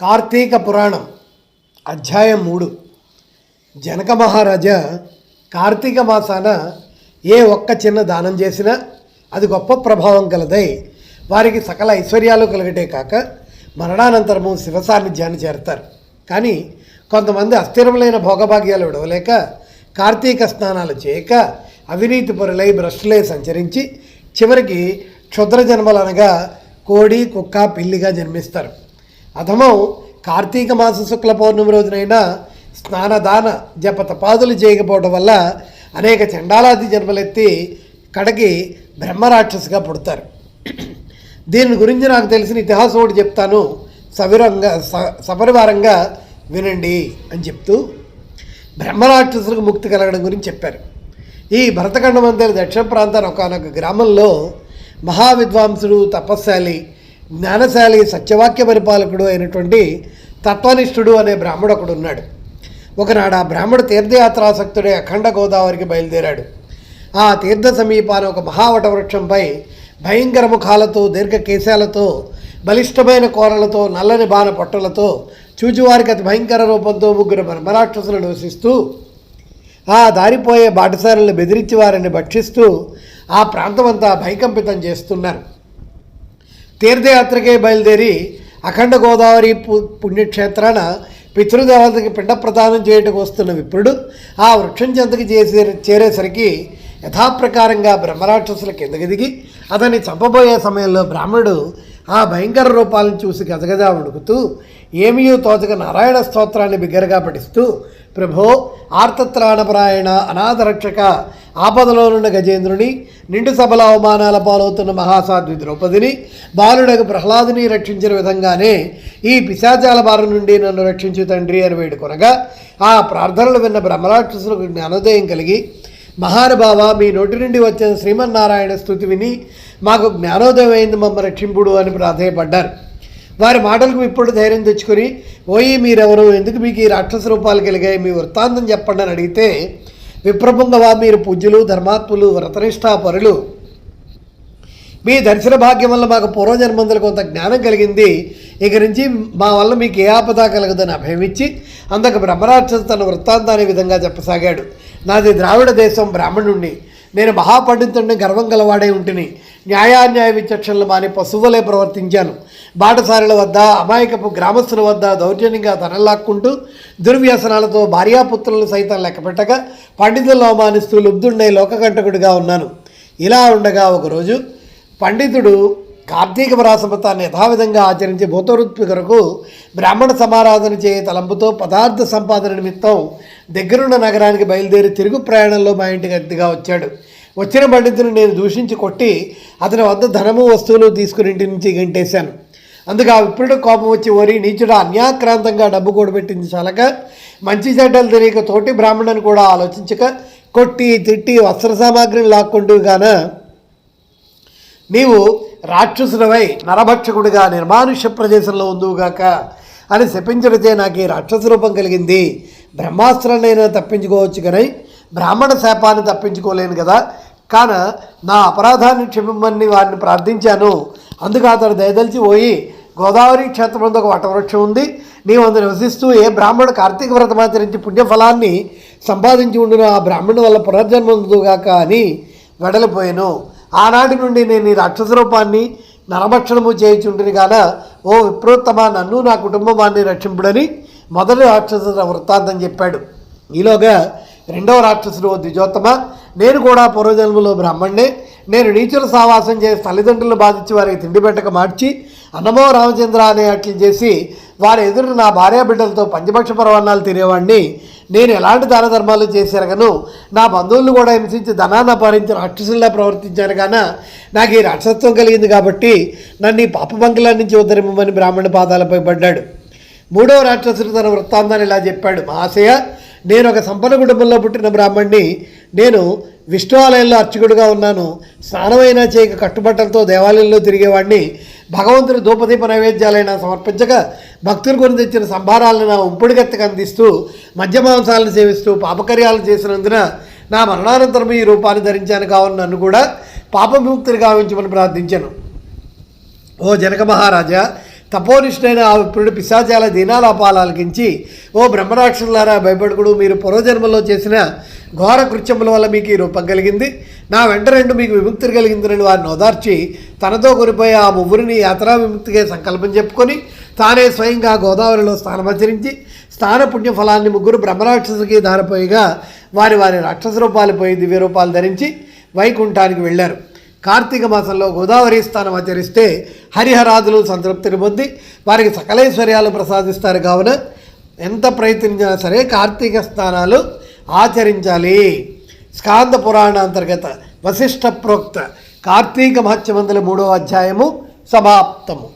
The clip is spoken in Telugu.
కార్తీక పురాణం అధ్యాయం మూడు. జనక మహారాజా కార్తీక మాసాన ఏ ఒక్క చిన్న దానం చేసినా అది గొప్ప ప్రభావం కలదై వారికి సకల ఐశ్వర్యాలు కలగటే కాక మరణానంతరము శివ సాన్నిధ్యాన్ని చేరతారు. కానీ కొంతమంది అస్థిరములైన భోగభాగ్యాలు విడవలేక కార్తీక స్నానాలు చేయక అవినీతి పొరలై భ్రష్టులై సంచరించి చివరికి క్షుద్ర జన్మలనగా కోడి కుక్క పిల్లిగా జన్మిస్తారు. అధమం కార్తీక మాస శుక్ల పౌర్ణమి రోజునైనా స్నానదాన జప తపాదులు చేయకపోవడం వల్ల అనేక చండాలాది జన్మలెత్తి కడకి బ్రహ్మరాక్షసుగా పుడతారు. దీని గురించి నాకు తెలిసిన ఇతిహాసం ఒకటి చెప్తాను. సవిరంగా స సపరివారంగా వినండి అని చెప్తూ బ్రహ్మరాక్షసులకు ముక్తి కలగడం గురించి చెప్పారు. ఈ భరతఖండం దక్షిణ ప్రాంతాన్ని ఒకనొక గ్రామంలో మహావిద్వాంసుడు తపస్శాలి జ్ఞానశాలి సత్యవాక్య పరిపాలకుడు అయినటువంటి తత్వనిష్ఠుడు అనే బ్రాహ్మడు ఒకడు ఉన్నాడు. ఒకనాడు ఆ బ్రాహ్మడు తీర్థయాత్రాసక్తుడే అఖండ గోదావరికి బయలుదేరాడు. ఆ తీర్థ సమీపాన ఒక మహావట వృక్షంపై భయంకర ముఖాలతో దీర్ఘ కేశాలతో బలిష్టమైన కోరలతో నల్లని బాణ పొట్టలతో చూచువారికి అతి భయంకర రూపంతో ముగ్గురు బ్రహ్మరాక్షసులు నివసిస్తూ ఆ దారిపోయే బాటసారులను బెదిరించి వారిని భక్షిస్తూ ఆ ప్రాంతమంతా భయకంపితం చేస్తున్నారు. తీర్థయాత్రకే బయలుదేరి అఖండ గోదావరి పు- పుణ్యక్షేత్రాన పితృదేవతకి పిండ ప్రదానం చేయటకు వస్తున్న విప్రుడు ఆ వృక్షం చెంతకి చేసే చేరేసరికి యథాప్రకారంగా బ్రహ్మరాక్షసుల కిందకి దిగి అతన్ని చంపబోయే సమయంలో బ్రాహ్మణుడు ఆ భయంకర రూపాలను చూసి గజగజా వణుకుతూ ఏమీయూ తోచక నారాయణ స్తోత్రాన్ని బిగ్గరగా పఠిస్తూ ప్రభో ఆర్తత్రాణపరాయణ అనాథరక్షక ఆపదలోనున్న గజేంద్రుని నిండు సభల అవమానాల పాలవుతున్న మహాసాధ్వి ద్రౌపదిని బాలుడకు ప్రహ్లాదుని రక్షించిన విధంగానే ఈ పిశాచాల బారి నుండి నన్ను రక్షించు తండ్రి అని వేడుకొనగా ఆ ప్రార్థనలు విన్న బ్రహ్మరాక్షసులకు జ్ఞానోదయం కలిగి మహానుభావ మీ నోటి నుండి వచ్చిన శ్రీమన్నారాయణ స్థుతి విని మాకు జ్ఞానోదయం అయింది మమ్మ రక్షింపుడు అని ప్రాధేయపడ్డారు. వారి మాటలకు ఇప్పుడు ధైర్యం తెచ్చుకొని ఓయి మీరెవరు? ఎందుకు మీకు ఈ రాక్షస రూపాలు కలిగాయి? మీ వృత్తాంతం చెప్పండి అని అడిగితే విప్రభుంగవా మీరు పూజ్యులు ధర్మాత్ములు వ్రతనిష్టాపరులు మీ దర్శన భాగ్యం వల్ల మాకు పూర్వజన్మందులు కొంత జ్ఞానం కలిగింది. ఇక నుంచి మా వల్ల మీకు ఏ ఆపద కలగదని అభయమిచ్చి అందుకు బ్రహ్మరాక్షసు తన వృత్తాంతాన్ని విధంగా చెప్పసాగాడు. నాది ద్రావిడ దేశం బ్రాహ్మణుణ్ణి. నేను మహాపండితుడిని గర్వం గలవాడే ఉంటిని. న్యాయాన్యాయ విచక్షణలు మాని పశువులే ప్రవర్తించాను. బాటసారుల వద్ద అమాయకపు గ్రామస్తుల వద్ద దౌర్జన్యంగా తనలాక్కుంటూ దుర్వ్యసనాలతో భార్యాపుత్రులను సైతం లెక్కపెట్టక పండితులను అవమానిస్తూ లుబ్ధుండే లోకకంటకుడిగా ఉన్నాను. ఇలా ఉండగా ఒకరోజు పండితుడు కార్తీక పరాసమతాన్ని యథావిధంగా ఆచరించి భూతవృత్తి కొరకు బ్రాహ్మణ సమారాధన చేయ తలంపుతో పదార్థ సంపాదన నిమిత్తం దగ్గరున్న నగరానికి బయలుదేరి తిరుగు ప్రయాణంలో మా ఇంటికి అతిథిగా వచ్చాడు. వచ్చిన పండితుని నేను దూషించి కొట్టి అతని వద్ద ధనము వస్తువులు తీసుకుని ఇంటి నుంచి గంటేశాను. అందుకు ఆ విప్రుడు కోపం వచ్చి ఓరి నీచుడు అన్యాక్రాంతంగా డబ్బు కూడబెట్టింది చాలక. మంచి చెడ్డలు తెలియక తోటి బ్రాహ్మణుని కూడా ఆలోచించక కొట్టి తిట్టి వస్త్ర సామాగ్రిని లాక్కుంటూ గాన నీవు రాక్షసుడవై నరభక్షకుడిగా నిర్మానుష్య ప్రదేశంలో ఉందువుగాక అని శపించడితే నాకు ఈ రాక్షస రూపం కలిగింది. బ్రహ్మాస్త్రాన్నైనా తప్పించుకోవచ్చు కానీ బ్రాహ్మణ శాపాన్ని తప్పించుకోలేను కదా కాన నా అపరాధాన్ని క్షమిమ్మని వారిని ప్రార్థించాను. అందుకు అతడు దయదలిచి పోయి గోదావరి క్షేత్రంలో ఒక వటవృక్షం ఉంది. నీవు అందు నివసిస్తూ ఏ బ్రాహ్మణుడు కార్తీక వ్రతం ఆచరించి పుణ్యఫలాన్ని సంపాదించి ఉండిన ఆ బ్రాహ్మణుడు వల్ల పునర్జన్మందుగాక అని వెడలిపోయాను. ఆనాటి నుండి నేను ఈ రాక్షస రూపాన్ని నరభక్షణము చేయుచుంటిని కాన ఓ విప్రోత్తమ నన్ను నా కుటుంబాన్ని రక్షింపుడని మొదటి రాక్షస వృత్తాంతం చెప్పాడు. ఈలోగా రెండవ రాక్షసుడు ఓ ద్విజోత్తమ నేను కూడా పూర్వజన్మలో బ్రాహ్మణ్ణే నేను నీచుల సావాసం చేసి తల్లిదండ్రులు బాధించి వారికి తిండి పెట్టక మార్చి అన్నమో రామచంద్ర అనే అట్లు చేసి వారి ఎదురు నా భార్య బిడ్డలతో పంచపక్ష పర్వణాలు తినేవాడిని నేను ఎలాంటి దాన ధర్మాలు చేశాను నా బంధువులను కూడా హింసించి ధనాన్ని అపహరించి రాక్షసుల్లా ప్రవర్తించాను కాన నాకు ఈ రాక్షసత్వం కలిగింది కాబట్టి నన్ను ఈ పాప బంకుల నుంచి ఉద్ధరింపమని బ్రాహ్మణ పాదాలపై పడ్డాడు. మూడవ రాక్షసుడు తన వృత్తాంతాన్ని ఇలా చెప్పాడు మహాశయ నేను ఒక సంపన్న కుటుంబంలో పుట్టిన బ్రాహ్మణ్ణి. నేను విష్ణు ఆలయంలో ఉన్నాను. స్నానమైనా చేయక కట్టుబట్టలతో దేవాలయంలో తిరిగేవాడిని భగవంతుని ధూపదీప నైవేద్యాలైనా సమర్పించక భక్తులు గురించి తెచ్చిన సంభారాలను నా ఉంపుడిగత్తకు అందిస్తూ మద్యమాంసాలను సేవిస్తూ పాపకర్యాలు చేసినందున నా మరణానంతరం ఈ రూపాన్ని ధరించాను కావున నన్ను కూడా పాపవిముక్తిని గావించమని ప్రార్థించాను. ఓ జనక మహారాజా తపోనిష్ఠైన ఆ విప్రుడు పిశాచాల దీనాలాపాలకించి ఓ బ్రహ్మరాక్షసులారా భయపడకుడు. మీరు పూర్వజన్మలో చేసిన ఘోర కృత్యముల వల్ల మీకు ఈ రూపం కలిగింది. నా వెంట రెండు మీకు విముక్తి కలిగిందని వారిని ఓదార్చి తనతో కొనిపోయి ఆ ముగ్గురిని యాత్రా విముక్తిగా సంకల్పం చెప్పుకొని తానే స్వయంగా గోదావరిలో స్నానమాచరించి స్నాన పుణ్య ఫలాన్ని ముగ్గురు బ్రహ్మరాక్షసుకి దారిపోయిగా వారి వారి రాక్షస రూపాలు పోయి దివ్య రూపాలు ధరించి వైకుంఠానికి వెళ్ళారు. కార్తీక మాసంలో గోదావరి స్థానం ఆచరిస్తే హరిహరాదులు సంతృప్తిని పొంది వారికి సకలైశ్వర్యాలు ప్రసాదిస్తారు కావున ఎంత ప్రయత్నించినా సరే కార్తీక స్థానాలు ఆచరించాలి. స్కాంద పురాణ అంతర్గత వశిష్ఠ ప్రోక్త కార్తీక మహత్యమందుల మూడో అధ్యాయము సమాప్తము.